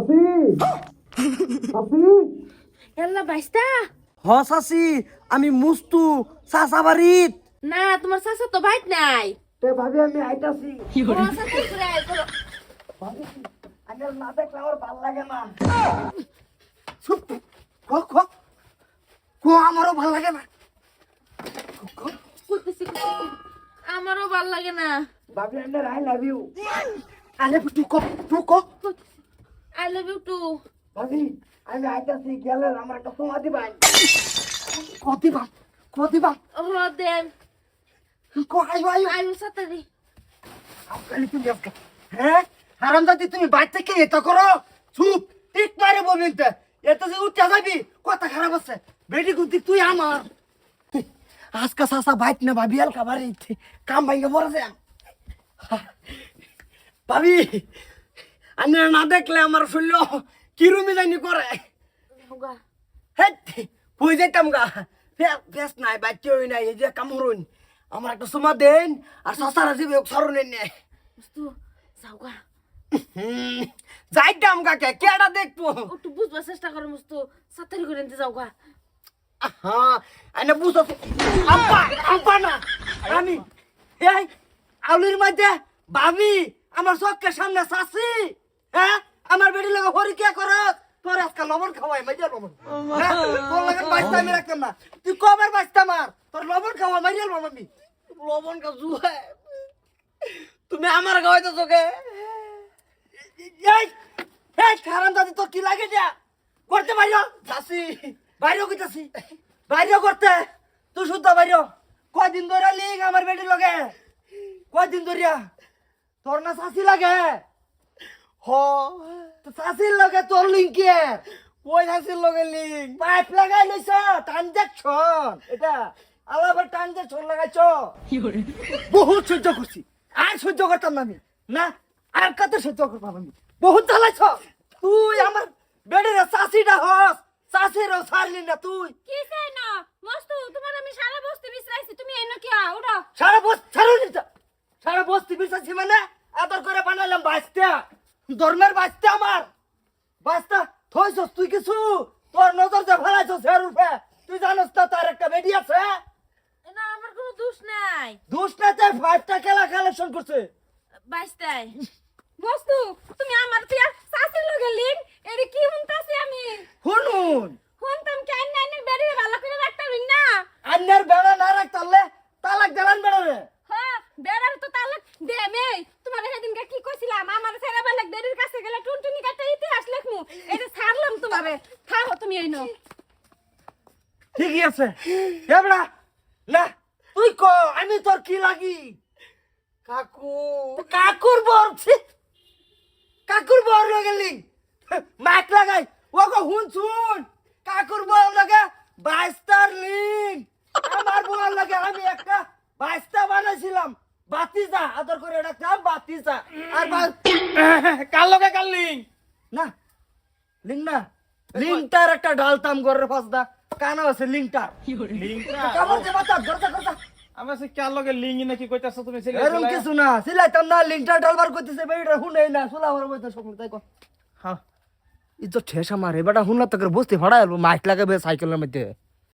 সাসি। সাসি। এল্লা বাইস্তা। হ সাসি আমি মুস্তু সাসা বাড়িত না তোমার শাশু তো বাইট নাই। তে ভাবি আমি আইতাছি। শাশু ঘুরে আয় করো। ভাবি আমি না দেখলে আমার ভালো লাগে না। চুপ। ক ক। ক আমারও ভালো লাগে না। ক, ক। আমারও ভালো লাগে না। ভাবি আমি আই লাভ ইউ। আরে তুই ক তুই ক। আই লাভ ইউ টু ভাবি আমি আইতাছি গেলে আমার একটা সমা দিবা। ক দিবা ক দিবা। ও দেন ক আইও আইও। আই উইল সাতারি আজকাল তুমি আজকাল হ্যাঁ? হারামজাদি তুমি বাইর থেকে এটা করো। চুপ ঠিক মারে বমিনতে। এত যে উঠতে যাবি কথা খারাপ আছে। বেটি কুন্তি তুই আমার। আজকা সাসা বাইট না ভাবি আল খাবারে কাম ভাঙ্গে পড়ে যায় ভাবি আমি না দেখলে আমার শরীর কিরুমি জানি করে? কই যেতাম গা? ফেস নাই বাচ্চা হই নাই এই যে কামড়ুন আমার একটা সময় দেন আর সাসারা সরণের নেই মুস্তু যাওগা যাইতাম কাকে কেডা দেখব? একটু বুঝবার চেষ্টা করো মুস্তু সাতারি করে নিতে যাওগা হ্যাঁ এনে বুঝো আব্বা আব্বা না আমি এই আউলির মধ্যে ভাবি আমার চোখের সামনে চাষি হ্যাঁ? আমার বেড়ি লাগে হরি কে কর। তোর আজকাল লবণ খাওয়াই মাইয়া লবণ। হ্যাঁ? তোর লাগে বাঁচতে আমি রাখতাম না। তুই কবার বাঁচতাম আর তোর লবণ খাওয়া মাইয়া লবণ আমি। লবণ খা জুয়ে তুমি আমার খাওয়াইতো চোখে এই এই খারান দাদি তোর কি লাগে যা? করতে পারিও চাষি বাইরেও কইতাছি। বাইরেও করতে। তুই শুদ্ধ বাইরেও কয়দিন ধরে লিং আমার বেটি লগে? কয়দিন ধরিয়া? তোর না চাষি লাগে? হ। তো চাষির লগে তোর লিং কে ওই চাষির লগে লিং পাইপ লাগাই লইছ ট্রানজাকশন এটা আলাবার ট্রানজাকশন লাগাইছ। বহুত সহ্য করছি। আর সহ্য করতাম না আমি। না আর কত সহ্য করতাম আমি? বহুত জ্বালাইছ। তুই আমার বেড়ে চাষিটা হস। চাষিরও ছাড়লি না তুই। কি চাই না? মস্তু তোমার আমি সারা বস্তি বিশ্রাইছি। তুমি এনো কি উঠো। সারা বস ছাড়ো নিতা সারা বস্তি বিশ্বাসী মানে আদর করে বানাইলাম বাঁচতে ধর্মের বাঁচতে আমার। বাঁচতে থইছস তুই কিছু? তোর নজর যে ফেলাইছস হের উঠে তুই জানোস তো তার একটা বেডি আছে। না আমার কোনো দোষ নাই। দুষ্টাতে ফাইভটা খেলা কালেকশন করছে? বাইস্তাই মস্তু তুমি আমার তিয়া সাসির লগে লিন এর কি হুনতাছি আমি? শুনুন হুনতাম কেন না এনে বেরি ভালো করে রাখতে হইন না? আন্যার বেড়া না রাখতালে তালাক দেলান বেড়া রে হ্যাঁ বেড়ার তো তালাক দে মে তোমার সেদিনকে কি কইছিলাম? আমার ছেলে বেলাক বেরির কাছে গেলে টুনটুনি কাটা ইতিহাস লেখমু। এটা ছাড়লাম তোমারে। থাকো তুমি এইনো ঠিকই আছে। এবড়া না তুই ক আমি তোর কি লাগি? কাকু। কাকুর বর ছি। কাকুর বর লাগালি মাইক লাগাই। ও গো হুন শুন। কাকুর বর লাগা বাইস্তার লিং আমার বর লাগে আমি একটা বাইস্তা বানাইছিলাম। বাতিজা আদর করে রাখতাম বাতিজা। আর কার লগে কার লিং? না লিং না। লিংটার একটা ডালতাম গরের ফাঁসদা। কানা আছে লিংটার। বাতা দরজা আমার সে লগে লিং নাকি কইতাছো তুমি? ছেলে এরকম কিছু না সিলাইতাম না লিংটার ডালবার বেটা না সুলা সকল তাই কো হ্যাঁ। ঠেস হুনলা বসতে এলবো মাইক লাগাবে সাইকেলের মধ্যে।